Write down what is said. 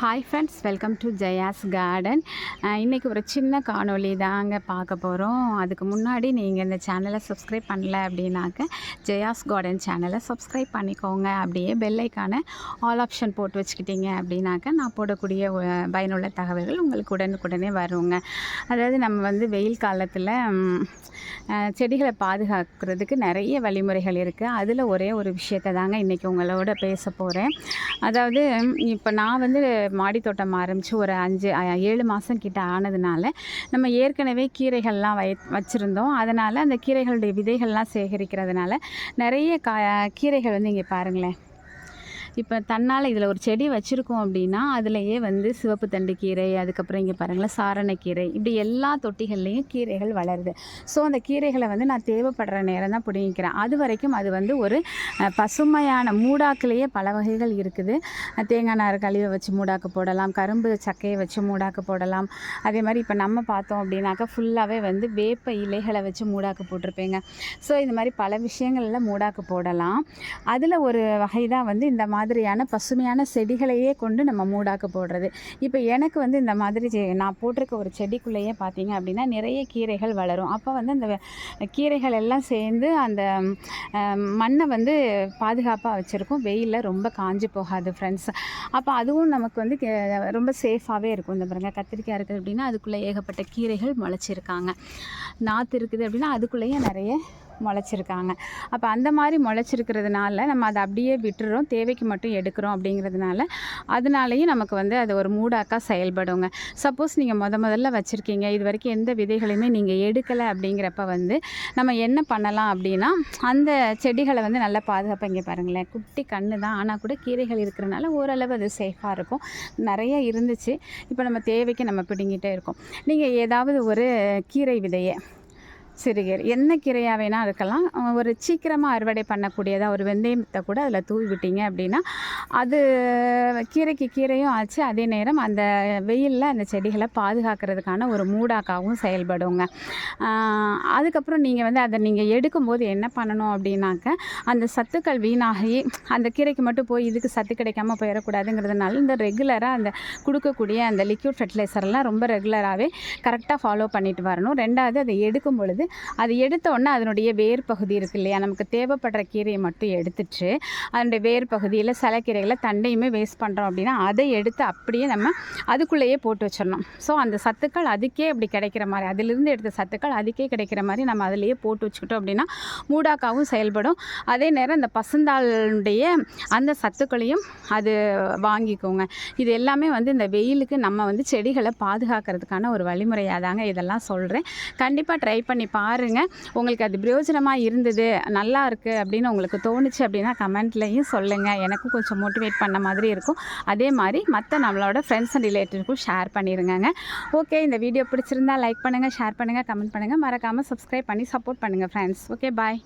Hi friends welcome to Jaya's garden இன்றைக்கி ஒரு சின்ன காணொளி தாங்க பார்க்க போகிறோம் அதுக்கு முன்னாடி நீங்கள் இந்த சேனலை சப்ஸ்கிரைப் பண்ணல அப்படின்னாக்க ஜெயாஸ் கார்டன் சேனலை சப்ஸ்கிரைப் பண்ணிக்கோங்க. அப்படியே பெல்லைக்கான ஆல் ஆப்ஷன் போட்டு வச்சுக்கிட்டீங்க அப்படின்னாக்க நான் போடக்கூடிய பயனுள்ள தகவல்கள் உங்களுக்கு உடனுக்குடனே வருங்க. அதாவது நம்ம வந்து வெயில் காலத்தில் செடிகளை பாதுகாக்கிறதுக்கு நிறைய வழிமுறைகள் இருக்குது அதில் ஒரே ஒரு விஷயத்தை தாங்க இன்றைக்கி உங்களோட பேச போகிறேன் அதாவது இப்போ நான் வந்து மாடி தோட்டம் ஆரம்பித்து ஒரு அஞ்சு ஏழு மாதம் கிட்ட ஆனதுனால நம்ம ஏற்கனவே கீரைகள்லாம் வை வச்சுருந்தோம். அதனால் அந்த கீரைகளுடைய விதைகள்லாம் சேகரிக்கிறதுனால நிறைய கா கீரைகள் வந்து இங்கே பாருங்களேன். இப்போ தன்னால் இதில் ஒரு செடி வச்சுருக்கோம் அப்படின்னா அதுலேயே வந்து சிவப்பு தண்டு கீரை அதுக்கப்புறம் இங்கே பாருங்களேன் சாரணக்கீரை இப்படி எல்லா தொட்டிகள்லேயும் கீரைகள் வளருது. ஸோ அந்த கீரைகளை வந்து நான் தேவைப்படுற நேரம் தான் பிடிங்கிக்கிறேன். அது வரைக்கும் அது வந்து ஒரு பசுமையான மூடாக்குலேயே பல வகைகள் இருக்குது. தேங்காய் நார் கழிவை வச்சு மூடாக்கு போடலாம் கரும்பு சக்கையை வச்சு மூடாக்கு போடலாம். அதே மாதிரி இப்போ நம்ம பார்த்தோம் அப்படின்னாக்கா ஃபுல்லாகவே வந்து வேப்ப இலைகளை வச்சு மூடாக்கு போட்டிருப்பேங்க. ஸோ இந்த மாதிரி பல விஷயங்களில் மூடாக்கு போடலாம். அதில் ஒரு வகை தான் வந்து இந்த மாதிரியான பசுமையான செடிகளையே கொண்டு நம்ம மூடாக்கு போடுறது. இப்போ எனக்கு வந்து இந்த மாதிரி செ- நான் போட்டிருக்க ஒரு செடிக்குள்ளேயே பார்த்தீங்க அப்படின்னா நிறைய கீரைகள் வளரும். அப்போ வந்து அந்த கீரைகள் எல்லாம் சேர்ந்து அந்த மண்ணை வந்து பாதுகாப்பாக வச்சுருக்கும். வெயிலில் ரொம்ப காஞ்சு போகாது ஃப்ரெண்ட்ஸ் அப்போ அதுவும் நமக்கு வந்து கே- ரொம்ப சேஃபாகவே இருக்கும். இந்த பாருங்க கத்திரிக்காய் இருக்குது அப்படின்னா அதுக்குள்ளே ஏகப்பட்ட கீரைகள் முளைச்சிருக்காங்க. நாற்று இருக்குது அப்படின்னா அதுக்குள்ளேயே நிறைய முளைச்சிருக்காங்க. அப்போ அந்த மாதிரி முளைச்சிருக்கிறதுனால நம்ம அதை அப்படியே விட்டுறோம். தேவைக்கு மட்டும் எடுக்கிறோம் அப்படிங்கிறதுனால அதனாலையும் நமக்கு வந்து அது ஒரு மூடாக்கா செயல்படுங்க. சப்போஸ் நீங்கள் முத முதல்ல வச்சுருக்கீங்க. இது வரைக்கும் எந்த விதைகளையுமே நீங்கள் எடுக்கலை அப்படிங்கிறப்ப வந்து நம்ம என்ன பண்ணலாம் அப்படின்னா அந்த செடிகளை வந்து நல்லா பாதுகாப்பாக இங்கே பாருங்களேன். குட்டி கண்ணு தான். ஆனால் கூட கீரைகள் இருக்கிறனால ஓரளவு அது சேஃபாக இருக்கும். நிறைய இருந்துச்சு. இப்போ நம்ம தேவைக்கு நம்ம பிடுங்கிட்டே இருக்கோம். நீங்கள் ஏதாவது ஒரு கீரை விதையை சிறுகீரை. என்ன கீரையாக வேணால் இருக்கலாம். ஒரு சீக்கிரமாக அறுவடை பண்ணக்கூடியதாக ஒரு வெந்தயத்தை கூட அதில் தூவி விட்டீங்க அப்படின்னா அது கீரைக்கு கீரையும் ஆச்சு. அதே நேரம் அந்த வெயிலில் அந்த செடிகளை பாதுகாக்கிறதுக்கான ஒரு மூடாக்காகவும் செயல்படுங்க. அதுக்கப்புறம் நீங்கள் வந்து அதை நீங்கள் எடுக்கும்போது என்ன பண்ணணும் அப்படின்னாக்க அந்த சத்துக்கள் வீணாகி அந்த கீரைக்கு மட்டும் போய் இதுக்கு சத்து கிடைக்காம போயிடக்கூடாதுங்கிறதுனால இந்த ரெகுலராக அந்த கொடுக்கக்கூடிய அந்த லிக்யூட் ஃபெர்டிலைசர்லாம் ரொம்ப ரெகுலராகவே கரெக்டாக ஃபாலோ பண்ணிட்டு வரணும். ரெண்டாவது அதை எடுக்கும் பொழுது அது எடுத்த உடனே அதனுடைய வேர் பகுதி இருக்கு இல்லையா? நமக்கு தேவைப்படுற கீரையை மட்டும் எடுத்துட்டு அதனுடைய வேர் பகுதியில் சில கீரைகளை தண்டையுமே வேஸ்ட் பண்ணுறோம் அப்படின்னா அதை எடுத்து அப்படியே நம்ம அதுக்குள்ளேயே போட்டு வச்சிடணும். ஸோ அந்த சத்துக்கள் அதுக்கே அப்படி கிடைக்கிற மாதிரி அதிலிருந்து எடுத்த சத்துக்கள் அதுக்கே கிடைக்கிற மாதிரி நம்ம அதிலேயே போட்டு வச்சுக்கிட்டோம் அப்படின்னா மூடாக்காவும் செயல்படும். அதே நேரம் இந்த பசுந்தாளுடைய அந்த சத்துக்களையும் அது வாங்கிக்கோங்க. இது எல்லாமே வந்து இந்த வெயிலுக்கு நம்ம வந்து செடிகளை பாதுகாக்கிறதுக்கான ஒரு வழிமுறையாக தாங்க இதெல்லாம் சொல்கிறேன் கண்டிப்பாக ட்ரை பண்ணி பாருங்கள் உங்களுக்கு அது பிரயோஜனமாக இருந்தது நல்லா இருக்குது அப்படின்னு உங்களுக்கு தோணுச்சு அப்படின்னா கமெண்ட்லேயும் சொல்லுங்கள் எனக்கும் கொஞ்சம் மோட்டிவேட் பண்ண மாதிரி இருக்கும். அதே மாதிரி மற்ற நம்மளோட ஃப்ரெண்ட்ஸ் அண்ட் ரிலேட்டிவ்க்கும் ஷேர் பண்ணிடுங்க ஓகே இந்த வீடியோ பிடிச்சிருந்தா லைக் பண்ணுங்கள் ஷேர் பண்ணுங்கள் கமெண்ட் பண்ணுங்கள் மறக்காமல் சப்ஸ்கிரைப் பண்ணி சப்போர்ட் பண்ணுங்கள் ஃப்ரெண்ட்ஸ் ஓகே பாய்